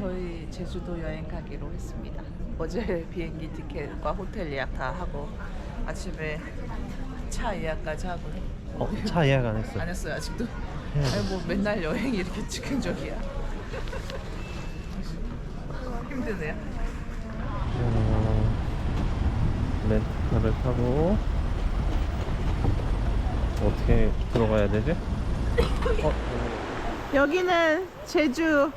저희 제주도 여행 가기로 했습니다. 어제 비행기 티켓과 호텔 예약 다 하고 아침에 차 예약까지 하고 어, 차 예약 안 했어. 안 했어요 아직도. 돼. 아니 뭐 맨날 여행이 이렇게 즉흥적이야. 힘드네요. 어, 렌트카를 타고 어떻게 들어가야 되지? 어, 여기는 제주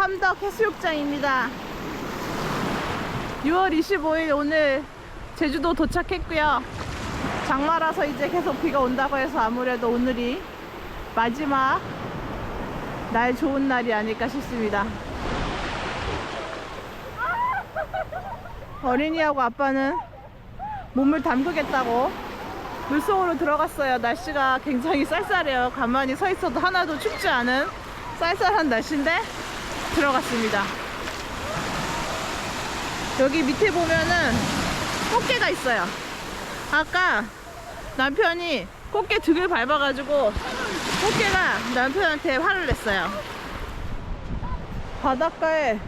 함덕 해수욕장입니다. 6월 25일 오늘 제주도 도착했고요. 장마라서 이제 계속 비가 온다고 해서 아무래도 오늘이 마지막 날 좋은 날이 아닐까 싶습니다. 어린이하고 아빠는 몸을 담그겠다고 물속으로 들어갔어요. 날씨가 굉장히 쌀쌀해요. 가만히 서 있어도 하나도 춥지 않은 쌀쌀한 날씨인데 들어갔습니다. 여기 밑에 보면은 꽃게가 있어요. 아까 남편이 꽃게 등을 밟아가지고 꽃게가 남편한테 화를 냈어요. 바닷가에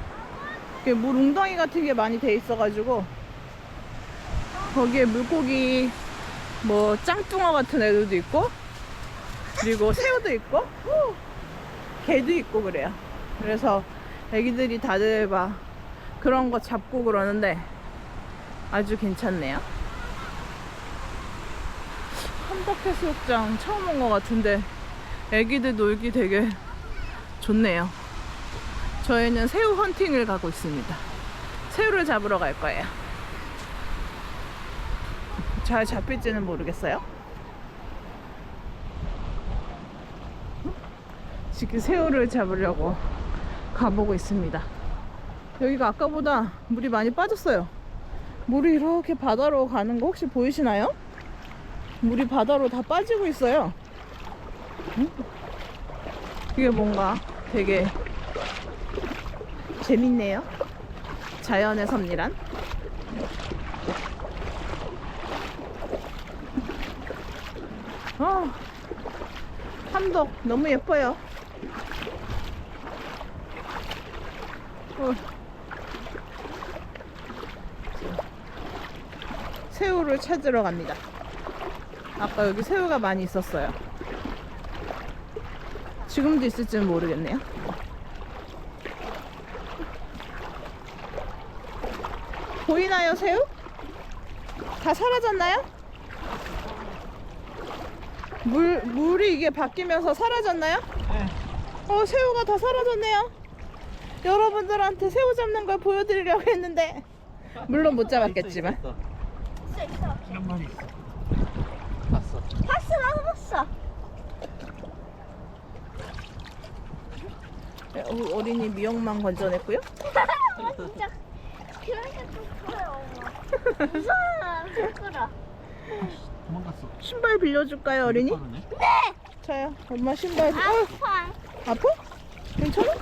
이렇게 물 웅덩이 같은 게 많이 돼 있어가지고 거기에 물고기 뭐 짱뚱어 같은 애들도 있고 그리고 새우도 있고 후, 개도 있고 그래요. 그래서 애기들이 다들 막 그런 거 잡고 그러는데 아주 괜찮네요. 함덕해수욕장 처음 온 것 같은데 애기들 놀기 되게 좋네요. 저희는 새우 헌팅을 가고 있습니다. 새우를 잡으러 갈 거예요. 잘 잡힐지는 모르겠어요. 지금 새우를 잡으려고 가보고 있습니다. 여기가 아까보다 물이 많이 빠졌어요. 물이 이렇게 바다로 가는 거 혹시 보이시나요? 물이 바다로 다 빠지고 있어요. 음? 이게 뭔가 되게 재밌네요. 자연의 섭리란. 아, 함덕 너무 예뻐요. 어. 새우를 찾으러 갑니다. 아까 여기 새우가 많이 있었어요. 지금도 있을지는 모르겠네요. 보이나요, 새우? 다 사라졌나요? 물, 물이 이게 바뀌면서 사라졌나요? 네. 어, 새우가 다 사라졌네요. 여러분들한테 새우 잡는 걸 보여드리려고 했는데, 물론 못 잡았겠지만. 있어, 있어 있어. 한 마리 있어. 봤어. 봤어 나도 봤어. 네, 어, 어린이 미역만 건져냈고요. 진짜 그러니까 좀 그래요 엄마. 무서워 부끄러. 도망갔어. 신발 빌려줄까요, 어린이? 빠르네. 저요. 엄마 신발. 어, 아파. 아파? 괜찮아?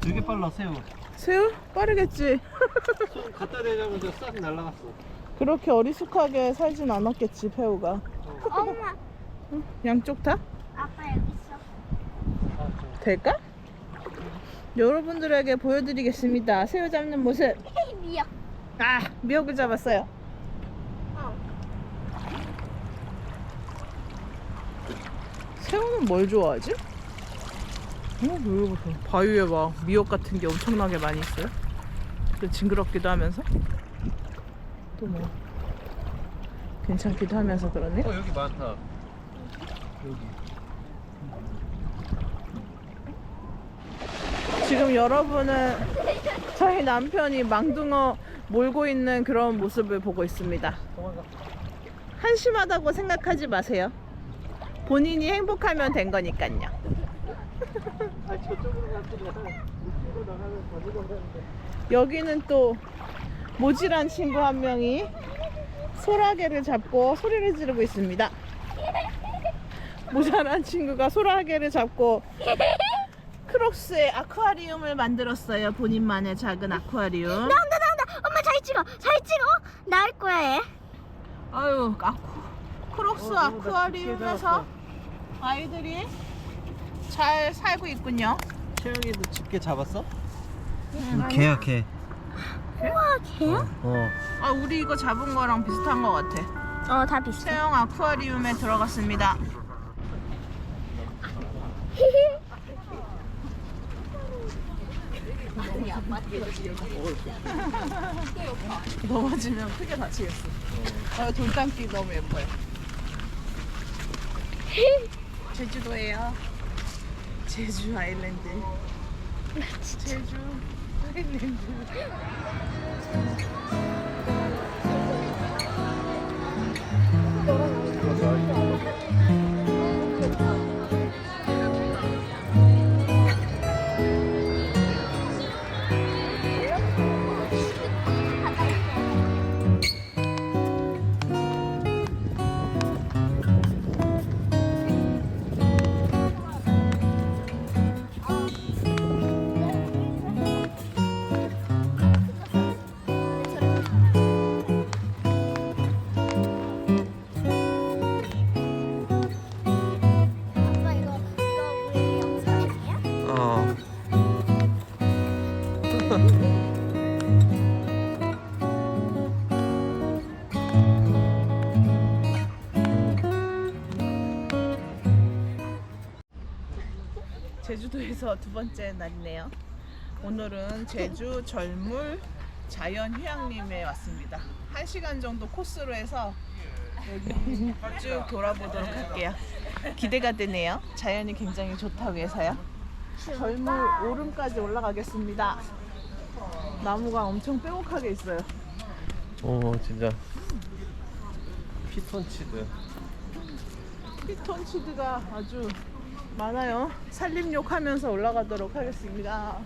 되게 빨라 새우. 새우? 빠르겠지. 손 갖다 대자마자 싹 날라갔어. 그렇게 어리숙하게 살진 않았겠지, 배우가. 엄마 양쪽 다? 아빠 여기 있어. 될까? 여러분들에게 보여드리겠습니다. 새우 잡는 모습. 헤이 미역. 아, 미역을 잡았어요. 어. 새우는 뭘 좋아하지? 어, 여기 보세요. 바위에 막 미역 같은 게 엄청나게 많이 있어요. 또 징그럽기도 하면서 또 뭐 괜찮기도 하면서 그러네. 어 여기 많다. 여기. 지금 여러분은 저희 남편이 망둥어 몰고 있는 그런 모습을 보고 있습니다. 한심하다고 생각하지 마세요. 본인이 행복하면 된 거니까요. 여기는 또 모질한 친구 한 명이 소라게를 잡고 소리를 지르고 있습니다. 모자란 친구가 소라게를 잡고 크록스의 아쿠아리움을 만들었어요. 본인만의 작은 아쿠아리움. 나온다 나온다. 엄마 잘 찍어. 잘 찍어. 나을 거야 얘. 아유, 아쿠, 크록스 어, 나 아쿠아리움에서 아이들이 잘 살고 있군요. 채영이도 집게 잡았어? 응. 개야 개. 우와 개야? 어. 아 우리 이거 잡은 거랑 비슷한 거 같아. 어 다 비슷해. 체형 아쿠아리움에 들어갔습니다. 넘어지면 크게 다치겠어. 아, 돌담길 너무 예뻐요. 제주도예요. 제주 아일랜드. 제주 아일랜 제주도에서 두 번째 날이네요. 오늘은 제주 절물 자연 휴양림에 왔습니다. 한 시간 정도 코스로 해서 여기 쭉 돌아보도록 할게요. 기대가 되네요. 자연이 굉장히 좋다고 해서요. 절물 오름까지 올라가겠습니다. 나무가 엄청 빼곡하게 있어요. 오 진짜. 피톤치드. 피톤치드가 아주 많아요. 산림욕 하면서 올라가도록 하겠습니다.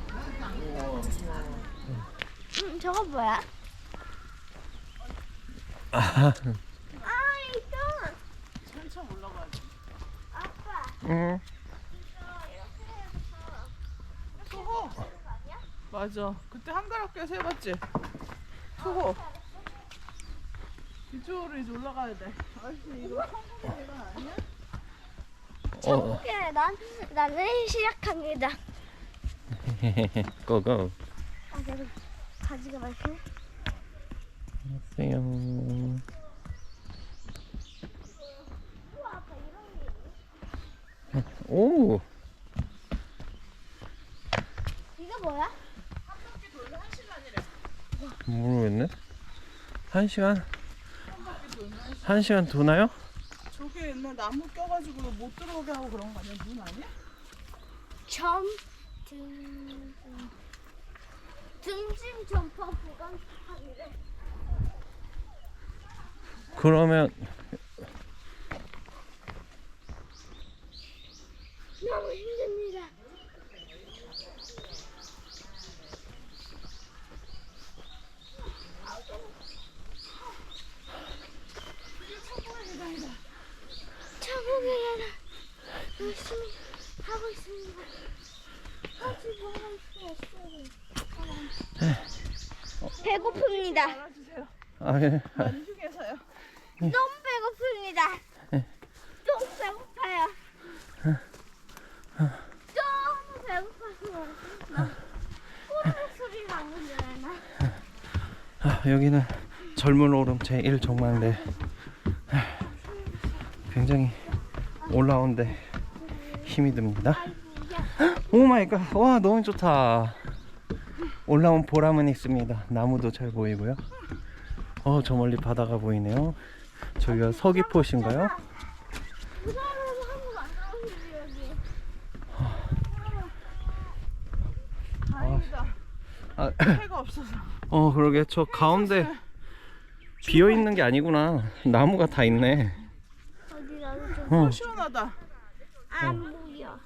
음 저거 뭐야? 아, 아 이거 천천 올라가야 돼. 아빠 응. 소호. 맞아. 그때 한가롭게서 해봤지. 소호. 이쪽으로 이제 올라가야 돼. 아저씨 이거 계단 아니야? 어. 오케이 난 나는 시작합니다. 고고. 아 계속 가지가 많네. 안녕하세요. 오. 이거 뭐야? 모르겠네. 한 시간. 한 시간 도나요? 옛날 나무 껴가지고 못 들어오게 하고 그런 거 아니야? 문 아니야? 점 등, 등심 점퍼 보관 하기래. 그러면 너무 힘듭니다. 천국의 계단 열심히 하고 있습니다. 아직 뭐할 수 없어요. 배고픕니다. 알 아, 예. 난 휴게소요. 너무 배고픕니다. 너무 배고파요. 너무 배고파서 막 꼬르륵 소리 나는 줄 알나? 아, 여기는 젊은 오름 제1 정망대. 하, 굉장히 올라오는데 힘이 듭니다. 오 마이 갓. 와, 너무 좋다. 올라온 보람은 있습니다. 나무도 잘 보이고요. 어, 저 멀리 바다가 보이네요. 저기가. 다행이다. 아, 해가 없어서. 어, 그러게. 저 가운데 비어 있는 게 아니구나. 나무가 다 있네. 어, 시원하다. 안 보여.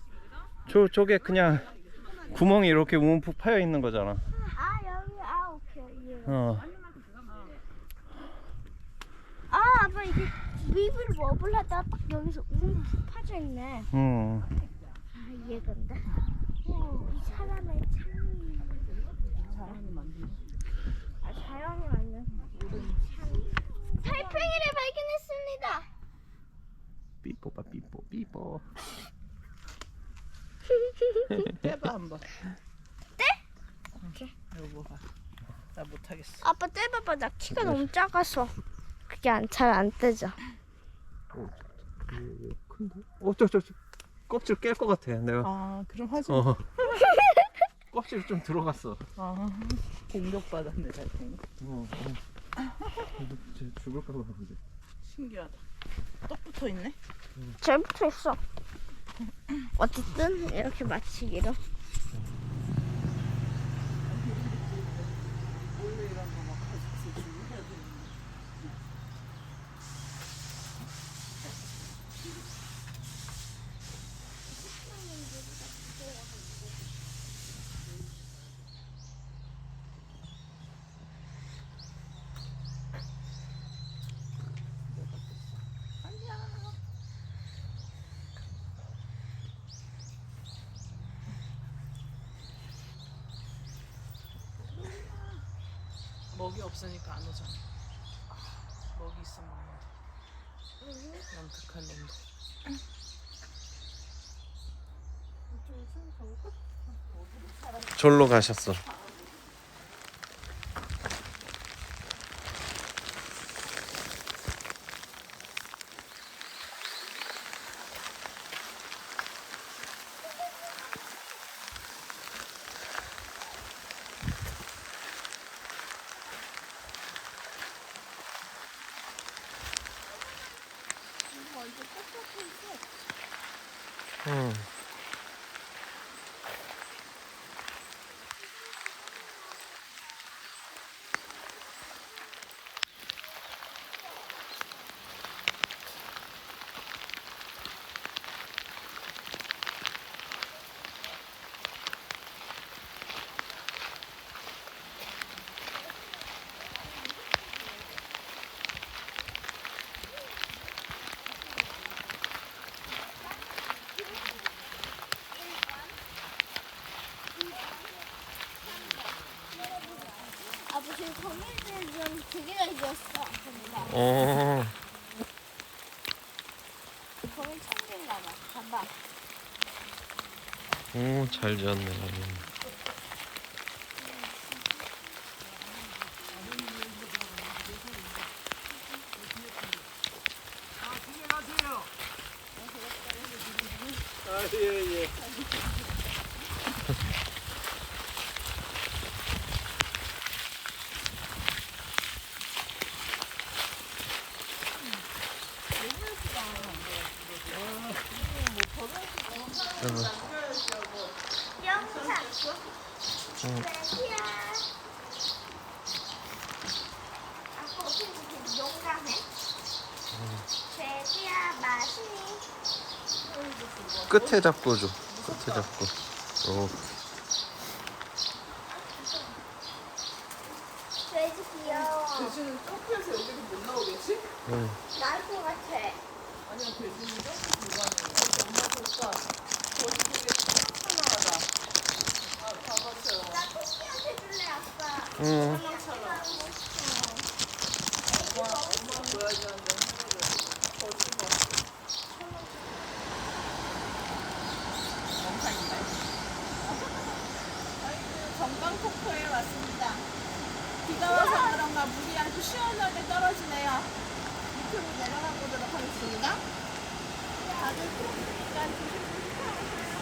저 저게 그냥 구멍이 이렇게 움푹 파여 있는 거잖아. 아 여기 아 오케이. 예. 어. 아 아빠 이게 위를 먹으려다가 딱 여기서 웅 파져 있네. 음. 아 이해된다. 이 사람의 창이 자연이 만든. 아 자연이 만든. 달팽이를 발견했습니다. 삐뽀빠 삐뽀 삐뽀. 떼봐 한번. 떼? 오케이. 이거 봐. 나 못하겠어. 아빠 떼봐봐 나 키가 너무 작아서 그게 안 잘 안. 큰데? 어, 저, 저, 저. 껍질 깰 것 같아, 내가. 아 그럼 하지. 마. 어. 껍질 좀 들어갔어. 아 공격받았네 달팽이. 어, 어. 쟤 죽을까 봐 근데. 신기하다. 떡 붙어 있네. 잘 붙어 있어. 어쨌든 이렇게 마치기로. 먹이 없으니까 안 오잖아. 먹이 있으면 남특한 놈들. 절로 가셨어. 어. 거미 천재인가 봐. 봐봐. 오, 잘 지었네. 영상. 돼지야. 아빠 어떻게 이렇게 용감해? 돼지야 맛있니? 끝에 잡고 줘. 끝에 잡고. 어. 돼지 귀여워. 돼지는 점프해서 여기서 못 나오겠지? 응. 나을 것 같아. 아니야 돼지는 점프 불가능해. 엄마 볼까? 거기 되게 찰랑찰랑하다. 아 바바처럼. 나 토끼한테 줄래 아빠. 응. 찰랑찰랑. 엄마 엄마 보여줘야 돼. 거기 봐. 영상인데? 저희는 정강폭포에 왔습니다. 비가 와서 그런가 물이 아주 시원하게 떨어지네요. 밑으로 내려가 보도록 하겠습니다. 다들 좁으니까 조심조심 타오세요.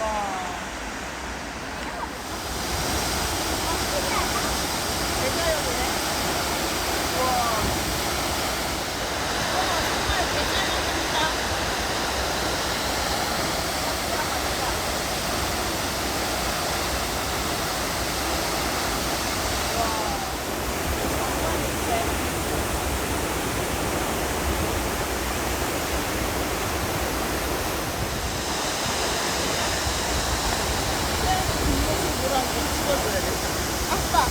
와. 대자연이네. 와. 와, 정말 대자연입니다. 아빠.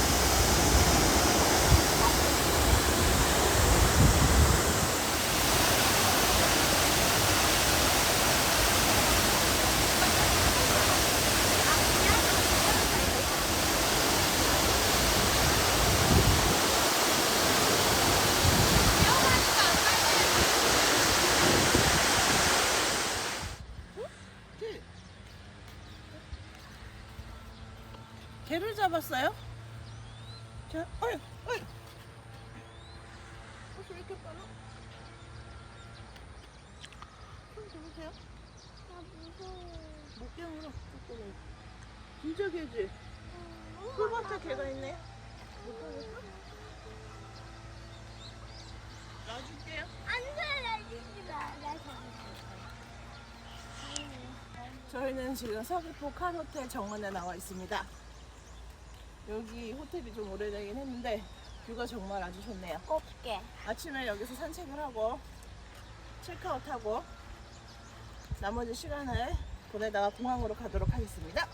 떴어요? 자, 어이, 어이. 혹시 이렇게 떠나? 손 잡으세요. 나 무서워. 목경으로 조금. 진짜 개지? 풀밭에 개가 있네. 놔줄게요. 안돼 날리지 마. 나 잡을게. 저희는 지금 서귀포 칸 호텔 정원에 나와 있습니다. 여기 호텔이 좀 오래되긴 했는데 뷰가 정말 아주 좋네요. 곱게. 아침에 여기서 산책을 하고 체크아웃하고 나머지 시간을 보내다가 공항으로 가도록 하겠습니다.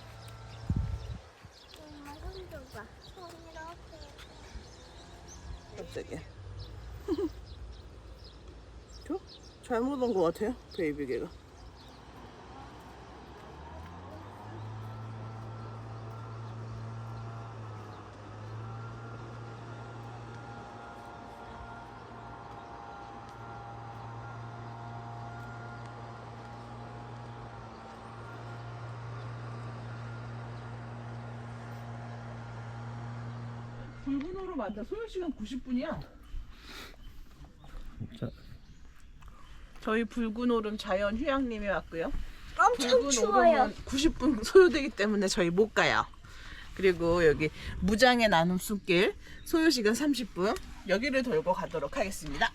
엄마 손 줘봐. 손 이렇게. 갑자기. 저? 잘못 온 것 같아요, 베이비 개가. 호로 만다. 소요 시간 90분이야. 자, 저희 붉은 오름 자연 휴양림에 왔고요. 엄청 붉은 추워요. 오름은 90분 소요되기 때문에 저희 못 가요. 그리고 여기 무장의 나눔 숲길 소요 시간 30분 여기를 돌고 가도록 하겠습니다.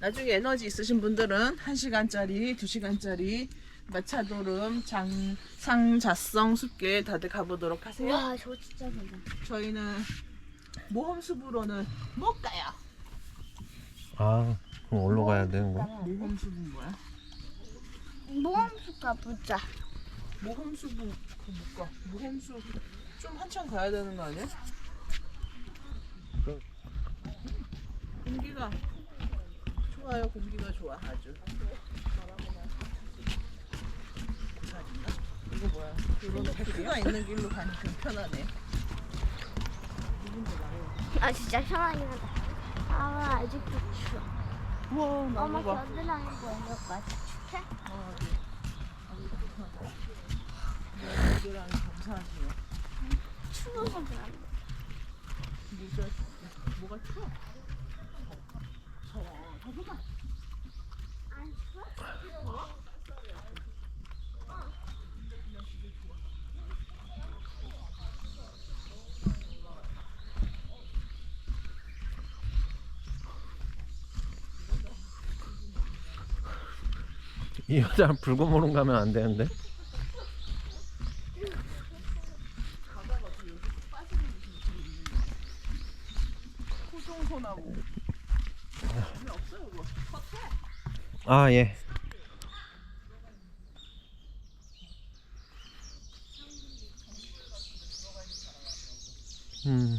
나중에 에너지 있으신 분들은 1시간짜리, 2시간짜리 마차도름, 장, 상자성 숲길 다들 가보도록 하세요. 와, 저 진짜 괜찮다. 저희는 모험숲으로는 못 가요. 아, 그럼 올라 가야 되는 거야? 모험숲은 뭐야? 모험수 가 보자. 모험숲은 그못 가. 모험숲 좀 한참 가야 되는 거 아니야? 그- 공기가 좋아요. 공기가 좋아 아주. 고사리나? 이거 뭐야? 이런 데크가 있는 길로 가니까 편하네. 아, 진짜 편하긴 하다. 아, 아직도 추워. 우와 엄마 나무 봐. 겨드랑이 보는 것까지 추해? 어, 네. 아주 좋다. 네, 애들랑 감사하시네. 추워서 그래. 모자 뭐가 추워? 더워. 더구나. 안 추워? 이 여자 붉은 모름 가면 안 되는데? 호송소나무. 근데 없어요, 그거. 컷해. 아, 예. 음.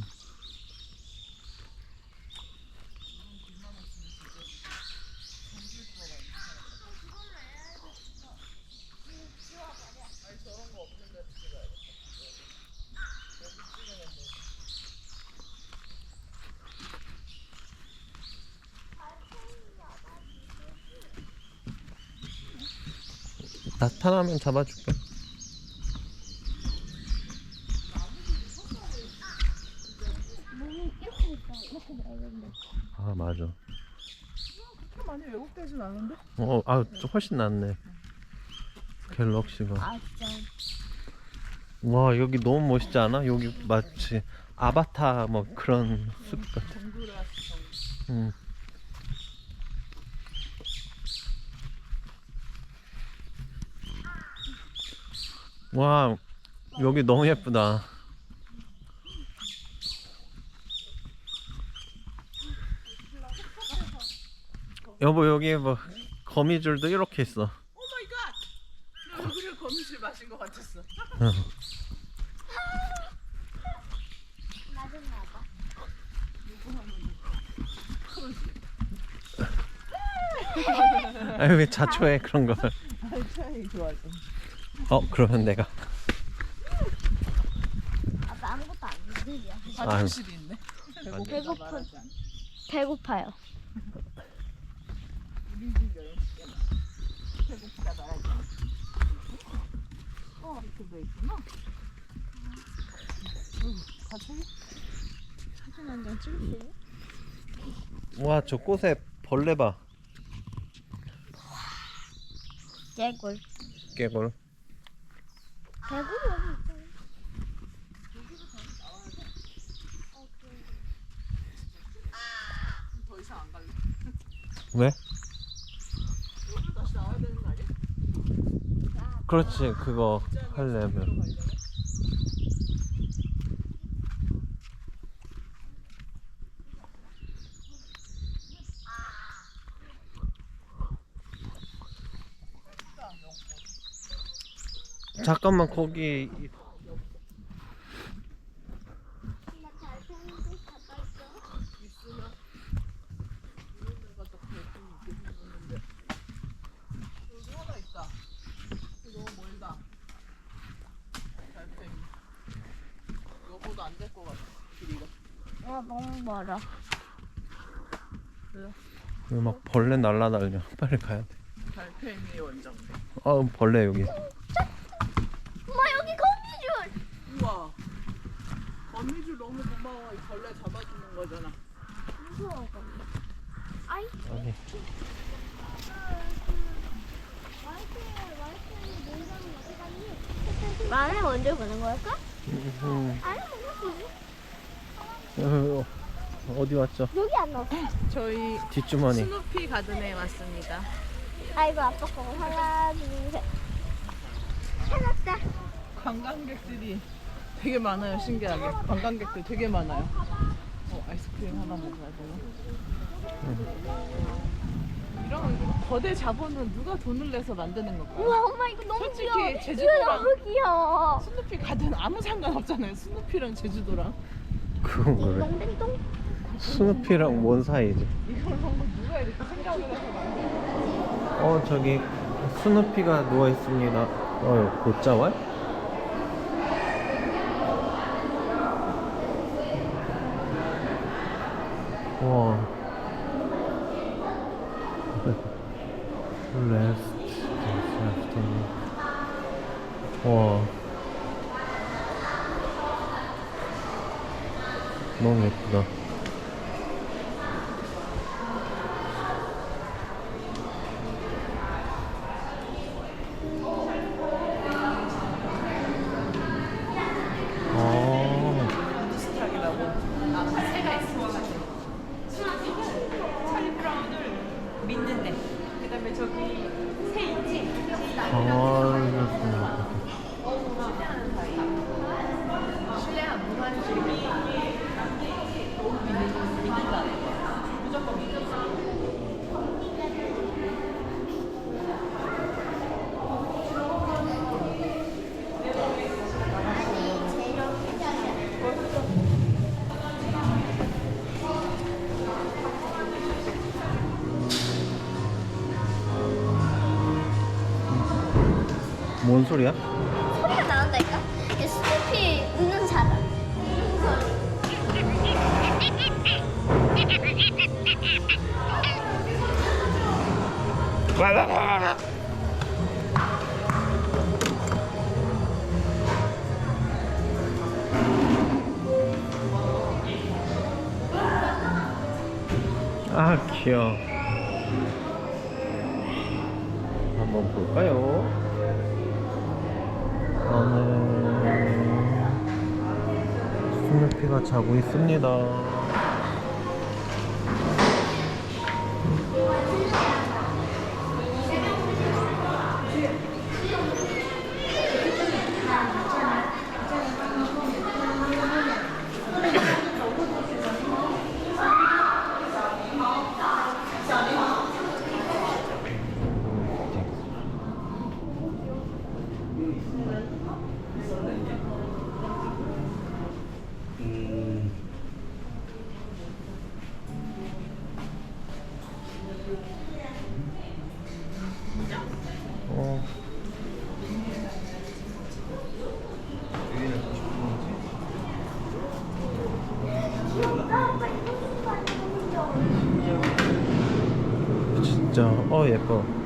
나타나면 잡아줄게. 아, 맞아. 많이 왜곡되진 않은데? 어, 아, 좀 훨씬 낫네. 갤럭시가. 와, 여기 너무 멋있지 않아? 여기 마치 아바타 뭐 그런 숲 같아. 동그랗 음. 와, 여기 너무 예쁘다. 여보, 여기 뭐 거미줄도 이렇게 있어. 오 마이 갓! 내 얼굴에 거미줄 마신 것 같았어. 아유, 왜 자초해 그런 걸. 차이 좋아져. 어, 그러면 내가. 아빠 아무것도 안 믿으려. 화장실이 있네. 배고파. 말하지 않아. 배고파요. 우리 집 여행 시켜놔. 배고프다 말하지. 않아. 어, 이렇게 돼 있구나. 사진 한 장 찍을게요. 와 저 꽃에 벌레 봐 개굴. 깨골 개굴이 여기 있잖아. 더 이상 안 갈래. 왜? 여기로 다시 나와야 되는 거 아니야? 그렇지 그거 하려면 가려면. 잠깐만 거기 이- 엄마 잘 사는 곳 가봐 있어. 있으면 이런 데가 더 예쁜 있게 생겼는데 여기 하나 있다. 이거 너무 멀다. 달팽이. 여보 같아. 길이가. 아 너무 멀어. 여기 막 벌레 날라다녀 빨리 가야 돼. 달팽이 원정대. 아 벌레 여기 엄마 여기 거미줄. 우와. 거미줄 너무 고마워. 이 벌레 잡아주는 거잖아. 무서워. 아이. 아니 마늘 먼저 보는 걸까? 음, 아니 먼저 어, 어디 왔죠? 여기 안 넣었어. 저희 뒷주머니 스누피 가든에 왔습니다. 아이고 아빠 거 하나 둘 셋 찾았다. 관광객들이 되게 많아요. 신기하게. 관광객들 되게 많아요. 어, 아이스크림 하나 먹어야 되나? 이런 거대 자본은 누가 돈을 내서 만드는 걸까요? 우와 엄마 이거 너무 솔직히 귀여워. 이거 제주도랑- 너무 귀여워. 스누피 가든 아무 상관없잖아요. 스누피랑 제주도랑. 그건 그래 똥땡똥. 스누피랑 뭔 사이지? 이걸 한번 누가 이렇게 생각을 해서 만든 어 저기 스누피가 누워 있습니다. 어 곧자왈? 와. 레스트 와. 너무 예쁘다. 아. 믿는데. 그다음에 저기 새 있지? 아, 소리야? 소리가 나온다니까. 이게 스누피 웃는 사람. 아, 귀여워. 한번 볼까요? 스누피가 자고 있습니다. 예뻐.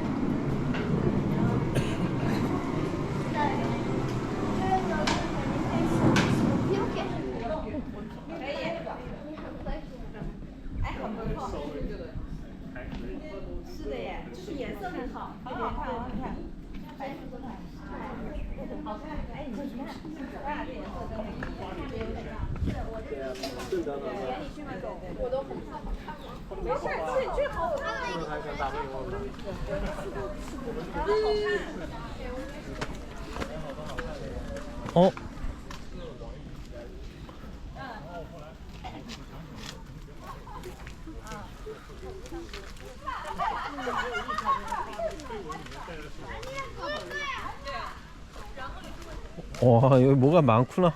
와 여기 뭐가 많구나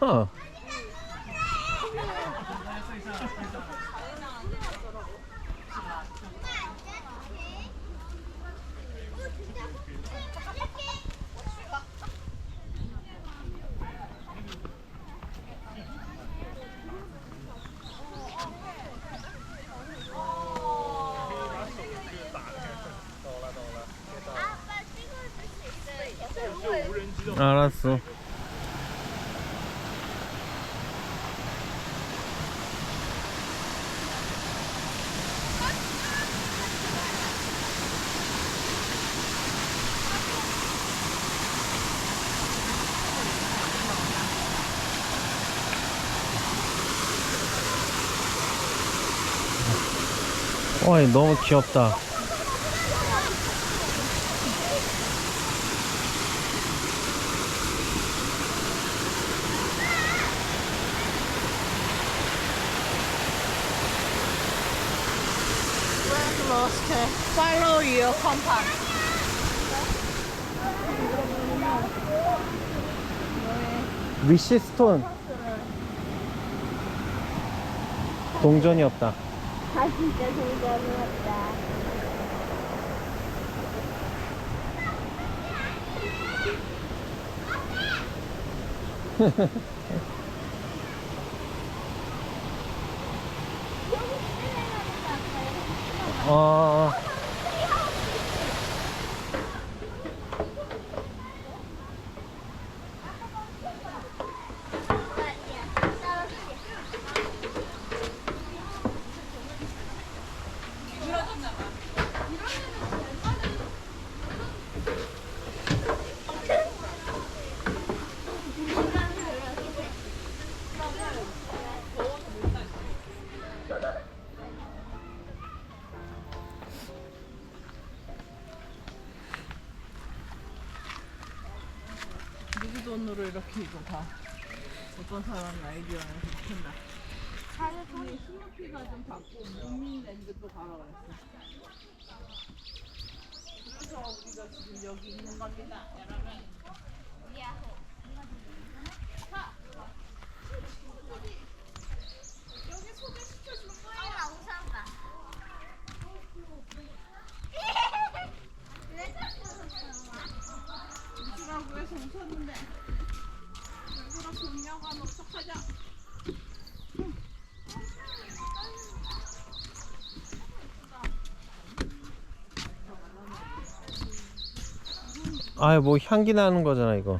와, 얘 너무 귀엽다. 위시스톤. 동전이 없다. 아 진짜 동전이었다. 어. 이렇게 이거 다 어떤 사람 아이디어는 좋겠나. 근데 스누피가 좀 받고 문민랜드 또 가라 그랬어 그래서 우리가 지금 여기 있는 겁니다 여러분 엄마 우산 봐. 왜 자꾸 웃어? 우주라고 해서 웃었는데 왜 그렇게 웃냐고 하면 어떡하자 아, 뭐 향기 나는 거잖아, 이거.